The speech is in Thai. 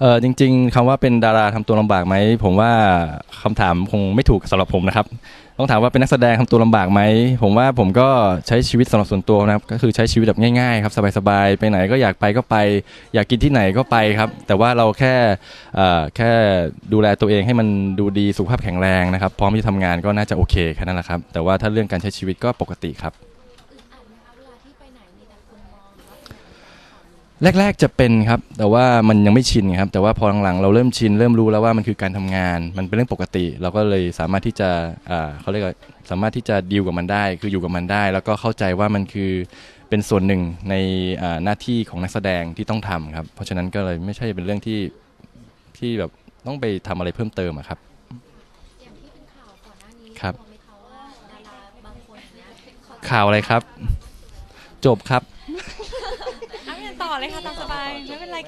เออจริง ๆคำว่าเป็นดาราทำตัวลำบากไหมผมว่าคำถามคงไม่ถูกสำหรับผมนะครับต้องถามว่าเป็นนักแสดงทำตัวลำบากไหมผมว่าผมก็ใช้ชีวิตสำหรับส่วนตัวนะครับก็คือใช้ชีวิตแบบง่ายๆครับสบายๆไปไหนก็อยากไปก็ไป อยากกินที่ไหนก็ไปครับ แต่ว่าเราแค่แค่ดูแลตัวเองให้มันดูดีสุขภาพแข็งแรงนะครับ พร้อมที่จะทำงานก็น่าจะโอเคแค่นั้นแหละครับ แต่ว่าถ้าเรื่องการใช้ชีวิตก็ปกติครับ แรก ๆจะเป็นครับ แต่ว่ามันยังไม่ชินครับ แต่ว่าพอหลังๆเราเริ่มชิน เริ่มรู้แล้วว่ามันคือการทำงาน มันเป็นเรื่องปกติ เราก็เลยสามารถที่จะอ่าเขาเรียกว่าสามารถที่จะดีลกับมันได้ คืออยู่กับมันได้ แล้วก็เข้าใจว่ามันคือเป็นส่วนหนึ่งในอ่าหน้าที่ของนักแสดงที่ต้องทำครับ เพราะฉะนั้นก็เลยไม่ใช่เป็นเรื่องที่ที่แบบต้องไปทำอะไรเพิ่มเติมอะครับอย่างที่เป็นข่าวก่อนหน้านี้ครับกลัวไหมคะว่าดาราบางคนอย่างเนี้ยเขาข่าวอะไรครับ จบครับเอาอย่าง ต่อเลยค่ะตามสบายไม่เป็นไร